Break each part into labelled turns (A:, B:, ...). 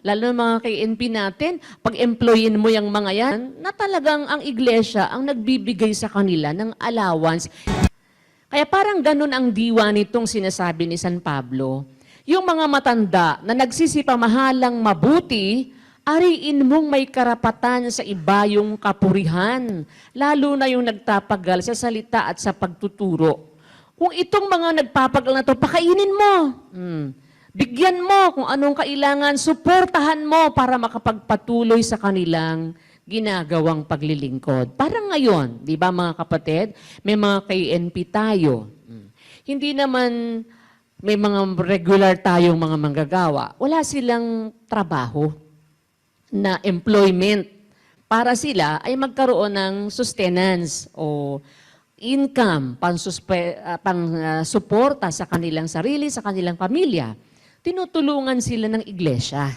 A: lalo na mga KNP natin, pag employin mo yung mga yan, na talagang ang iglesia ang nagbibigay sa kanila ng allowance. Kaya parang ganun ang diwa nitong sinasabi ni San Pablo. Yung mga matanda na nagsisipamahalang mabuti, ariin mong may karapatan sa iba yung kapurihan, lalo na yung nagtapagal sa salita at sa pagtuturo. Kung itong mga nagpapagal na to, pakainin mo. Hmm. Bigyan mo kung anong kailangan, suportahan mo para makapagpatuloy sa kanilang ginagawang paglilingkod. Parang ngayon, di ba mga kapatid, may mga KNP tayo. Hmm. Hindi naman may mga regular tayong mga manggagawa. Wala silang trabaho na employment para sila ay magkaroon ng sustenance o income pang, pang ah, suporta sa kanilang sarili, sa kanilang pamilya. Tinutulungan sila ng iglesia.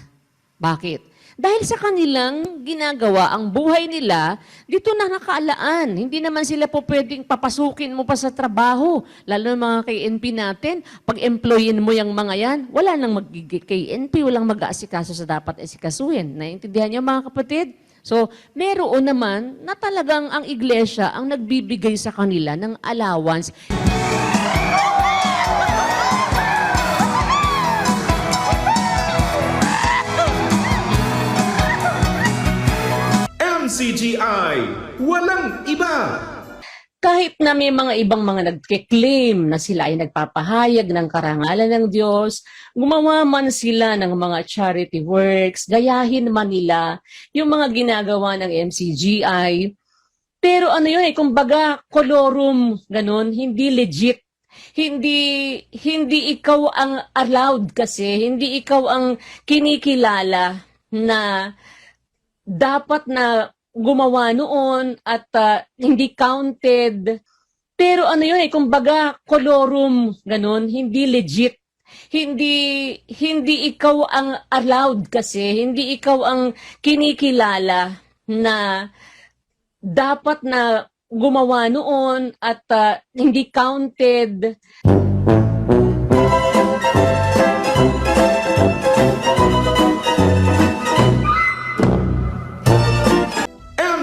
A: Bakit? Dahil sa kanilang ginagawa, ang buhay nila, dito na nakaalaan. Hindi naman sila po pwedeng papasukin mo pa sa trabaho. Lalo na mga KNP natin, pag employin mo yung mga yan, wala nang mag-KNP, walang mag-aasikaso sa dapat asikasuhin. Naintindihan niyo mga kapatid? So, meron naman na talagang ang iglesia ang nagbibigay sa kanila ng allowance.
B: MCGI, walang iba.
A: Kahit na may mga ibang mga nagkiklaim na sila ay nagpapahayag ng karangalan ng Diyos, gumawa man sila ng mga charity works, gayahin man nila yung mga ginagawa ng MCGI. Pero ano yun eh, kumbaga kolorum, ganun, hindi legit. Hindi hindi ikaw ang allowed kasi, hindi ikaw ang kinikilala na dapat na gumawa noon at ah, hindi counted. Pero ano yun eh, kumbaga kolorum, ganun, hindi legit. Hindi hindi ikaw ang allowed kasi, hindi ikaw ang kinikilala na dapat na gumawa noon at ah, hindi counted.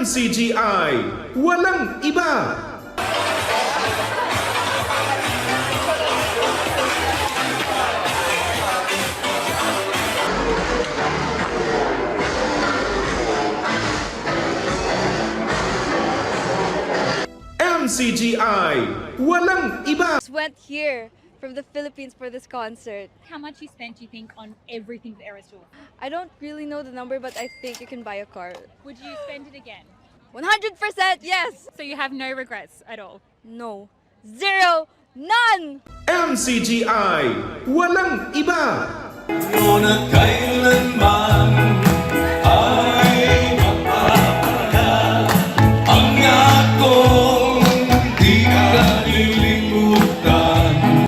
B: MCGI, walang iba. MCGI, walang iba.
C: went here from the Philippines for this concert.
D: How much you spent, you think, on everything the Eras Tour?
C: I don't really know the number, but I think you can buy a car.
D: Would you spend it again?
C: 100% yes!
D: So you have no regrets at all?
C: No. Zero. None!
B: MCGI, walang iba.
E: Ngunit kailan